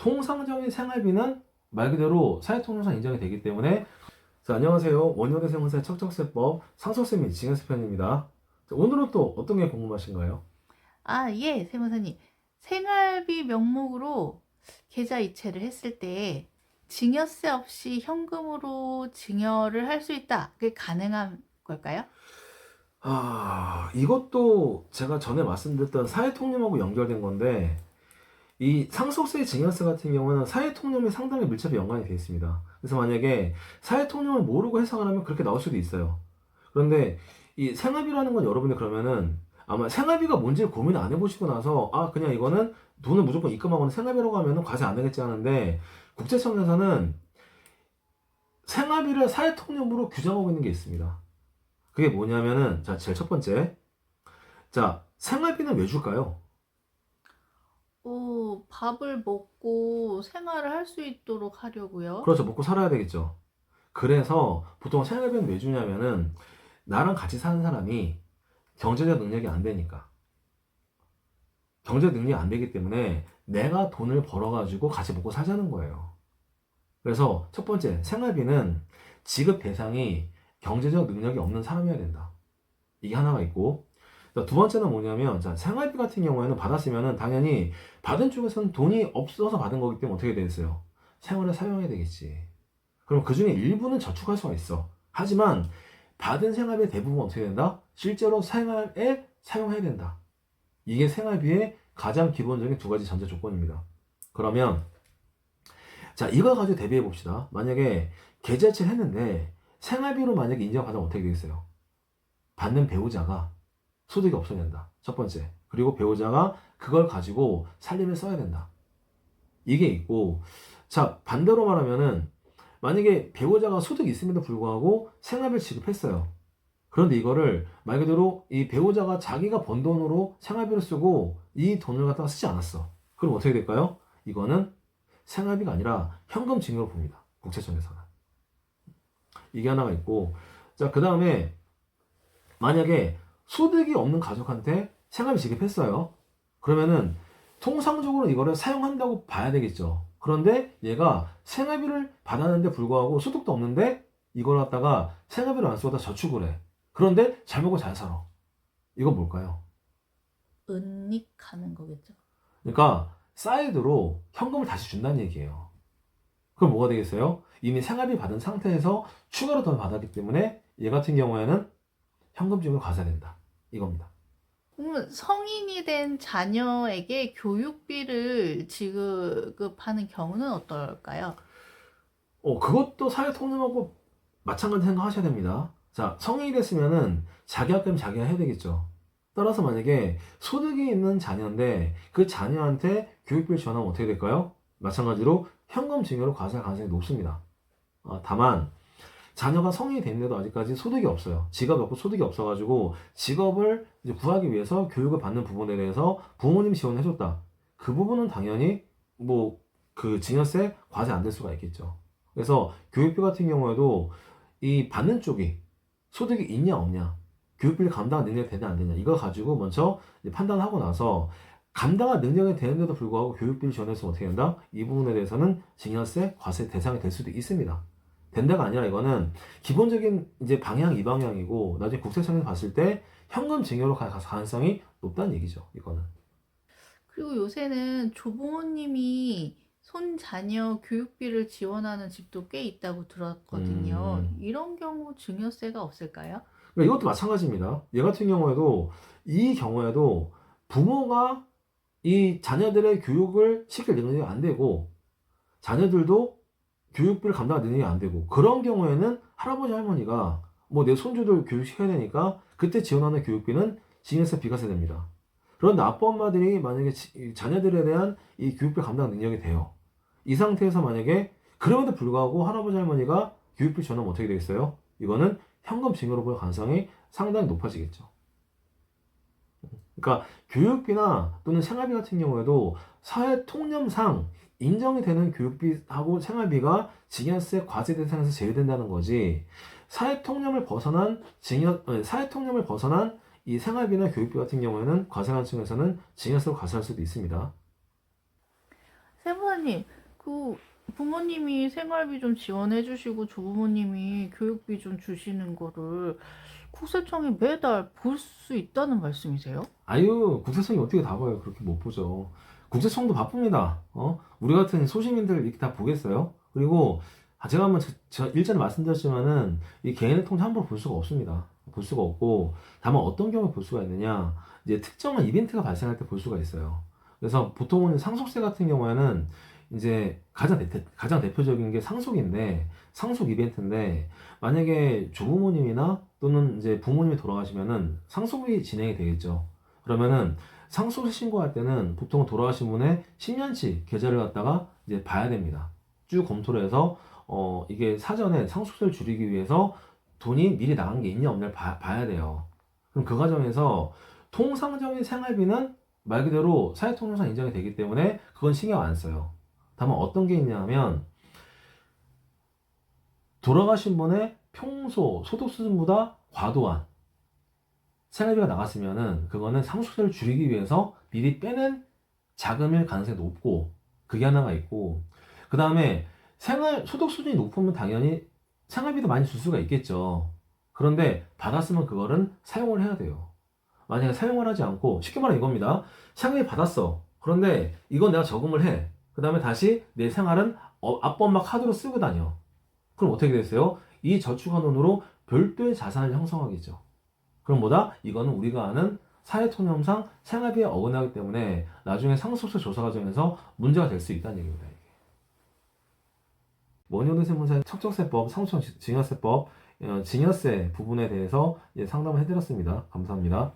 통상적인 생활비는 말 그대로 사회통념상 인정이 되기 때문에 자, 안녕하세요. 원효대 세무사의 척척세법 상속세 및 징여세 편입니다. 자, 오늘은 또 어떤 게 궁금하신가요? 아, 예, 세무사님. 생활비 명목으로 계좌 이체를 했을 때 증여세 없이 현금으로 증여를 할 수 있다. 그게 가능한 걸까요? 아, 이것도 제가 전에 말씀드렸던 사회통념하고 연결된 건데, 이 상속세 증여세 같은 경우는 사회통념이 상당히 밀접히 연관이 되어 있습니다. 그래서 만약에 사회통념을 모르고 해석을 하면 그렇게 나올 수도 있어요. 그런데 이 생활비라는 건 여러분들 그러면은 아마 생활비가 뭔지를 고민 안 해보시고 나서 아, 그냥 이거는 돈을 무조건 입금하거나 생활비라고 하면은 과세 안 되겠지 하는데 국세청에서는 생활비를 사회통념으로 규정하고 있는 게 있습니다. 그게 뭐냐면은 자 제일 첫 번째 자 생활비는 왜 줄까요? 오, 밥을 먹고 생활을 할 수 있도록 하려고요. 그렇죠 먹고 살아야 되겠죠. 그래서 보통 생활비는 왜 주냐면은 나랑 같이 사는 사람이 경제적 능력이 안 되니까 경제 능력이 안 되기 때문에 내가 돈을 벌어가지고 같이 먹고 살자는 거예요. 그래서 첫 번째 생활비는 지급 대상이 경제적 능력이 없는 사람이어야 된다. 이게 하나가 있고 자, 두 번째는 뭐냐면 자, 생활비 같은 경우에는 받았으면은 당연히 받은 쪽에서는 돈이 없어서 받은 거기 때문에 어떻게 되겠어요? 생활에 사용해야 되겠지. 그럼 그 중에 일부는 저축할 수가 있어. 하지만 받은 생활비의 대부분 어떻게 된다? 실제로 생활에 사용해야 된다. 이게 생활비의 가장 기본적인 두 가지 전제 조건입니다. 그러면 자 이걸 가지고 대비해 봅시다. 만약에 계좌이체를 했는데 생활비로 만약에 인정받으면 어떻게 되겠어요? 받는 배우자가 소득이 없어야 된다. 첫 번째. 그리고 배우자가 그걸 가지고 살림에 써야 된다. 이게 있고, 자, 반대로 말하면은, 만약에 배우자가 소득이 있음에도 불구하고 생활비를 지급했어요. 그런데 이거를 말 그대로 이 배우자가 자기가 번 돈으로 생활비를 쓰고 이 돈을 갖다가 쓰지 않았어. 그럼 어떻게 될까요? 이거는 생활비가 아니라 현금 증여로 봅니다. 국세청에서는. 이게 하나가 있고, 자, 그 다음에 만약에 소득이 없는 가족한테 생활비 지급했어요. 그러면은 통상적으로 이거를 사용한다고 봐야 되겠죠. 그런데 얘가 생활비를 받았는데 불구하고 소득도 없는데 이걸 갖다가 생활비를 안 쓰고 다 저축을 해. 그런데 잘 먹고 잘 살아. 이건 뭘까요? 은닉하는 거겠죠. 그러니까 사이드로 현금을 다시 준다는 얘기예요. 그럼 뭐가 되겠어요? 이미 생활비 받은 상태에서 추가로 더 받았기 때문에 얘 같은 경우에는 현금 지급을 과세된다. 이겁니다. 그러면 성인이 된 자녀에게 교육비를 지급하는 경우는 어떨까요? 어, 그것도 사회 통념하고 마찬가지 생각하셔야 됩니다. 자, 성인이 됐으면은 자기 학교면 자기가 해야 되겠죠. 따라서 만약에 소득이 있는 자녀인데 그 자녀한테 교육비를 지원하면 어떻게 될까요? 마찬가지로 현금 증여로 과세할 가능성이 높습니다. 어, 다만 자녀가 성인이 됐는데도 아직까지 소득이 없어요. 직업이 없고 소득이 없어가지고 직업을 이제 구하기 위해서 교육을 받는 부분에 대해서 부모님이 지원해줬다. 그 부분은 당연히 뭐 그 증여세 과세 안 될 수가 있겠죠. 그래서 교육비 같은 경우에도 이 받는 쪽이 소득이 있냐 없냐 교육비를 감당 능력이 되냐 안 되냐 이거 가지고 먼저 판단하고 나서 감당할 능력이 되는데도 불구하고 교육비를 지원해서 어떻게 된다? 이 부분에 대해서는 증여세 과세 대상이 될 수도 있습니다. 된다가 아니라 이거는 기본적인 이제 방향 이 방향이고 나중에 국세청에서 봤을 때 현금 증여로 갈 가능성이 높다는 얘기죠. 이거는. 그리고 요새는 조부모님이 손 자녀 교육비를 지원하는 집도 꽤 있다고 들었거든요. 음. 이런 경우 증여세가 없을까요? 그러니까 이것도 마찬가지입니다. 얘 같은 경우에도 이 경우에도 부모가 이 자녀들의 교육을 시킬 능력이 안 되고 자녀들도 교육비를 감당할 능력이 안 되고 그런 경우에는 할아버지 할머니가 뭐 내 손주들 교육시켜야 되니까 그때 지원하는 교육비는 징여세 비과세 됩니다. 그런데 아빠 엄마들이 만약에 자녀들에 대한 이 교육비 감당 능력이 돼요. 이 상태에서 만약에 그럼에도 불구하고 할아버지 할머니가 교육비 지원하면 어떻게 되겠어요? 이거는 현금 징여로 볼 가능성이 상당히 높아지겠죠. 그러니까 교육비나 또는 생활비 같은 경우에도 사회 통념상 인정이 되는 교육비하고 생활비가 증여세 과세 대상에서 제외된다는 거지. 사회 통념을 벗어난 증여 아니, 사회 통념을 벗어난 이 생활비나 교육비 같은 경우에는 과세관청에서는 증여세로 과세할 수도 있습니다. 세무사님, 그 부모님이 생활비 좀 지원해 주시고 조부모님이 교육비 좀 주시는 거를 국세청이 매달 볼 수 있다는 말씀이세요? 아유, 국세청이 어떻게 다 봐요? 그렇게 못 보죠. 국세청도 바쁩니다. 어? 우리 같은 소시민들 이렇게 다 보겠어요? 그리고 아, 제가 한번 저, 저 일전에 말씀드렸지만은 이 개인의 통장 함부로 볼 수가 없습니다. 볼 수가 없고 다만 어떤 경우에 볼 수가 있느냐 이제 특정한 이벤트가 발생할 때 볼 수가 있어요. 그래서 보통은 상속세 같은 경우에는 이제 가장 대, 가장 대표적인 게 상속인데 상속 이벤트인데 만약에 조부모님이나 또는 이제 부모님이 돌아가시면은 상속이 진행이 되겠죠. 그러면은 상속세 신고할 때는 보통 돌아가신 분의 10년치 계좌를 갖다가 이제 봐야 됩니다. 쭉 검토를 해서 어 이게 사전에 상속세를 줄이기 위해서 돈이 미리 나간 게 있냐 없냐를 봐, 봐야 돼요. 그럼 그 과정에서 통상적인 생활비는 말 그대로 사회통념상 인정이 되기 때문에 그건 신경 안 써요. 다만 어떤 게 있냐면 돌아가신 분의 평소 소득 수준보다 과도한 생활비가 나갔으면은 그거는 상속세를 줄이기 위해서 미리 빼는 자금일 가능성이 높고 그게 하나가 있고 그 다음에 생활 소득 수준이 높으면 당연히 생활비도 많이 줄 수가 있겠죠. 그런데 받았으면 그거는 사용을 해야 돼요. 만약에 사용을 하지 않고 쉽게 말하면 이겁니다. 생활비 받았어. 그런데 이건 내가 저금을 해. 그 다음에 다시 내 생활은 어, 엄마 카드로 쓰고 다녀. 그럼 어떻게 됐어요? 이 저축한 돈으로 별도의 자산을 형성하겠죠. 그럼 뭐다? 이거는 우리가 아는 사회통념상 생활비에 어긋나기 때문에 나중에 상속세 조사 과정에서 문제가 될 수 있다는 얘기입니다. 이게. 원효대 세무사의 척적세법, 상속증여세법, 어, 증여세 부분에 대해서 상담을 해드렸습니다. 감사합니다.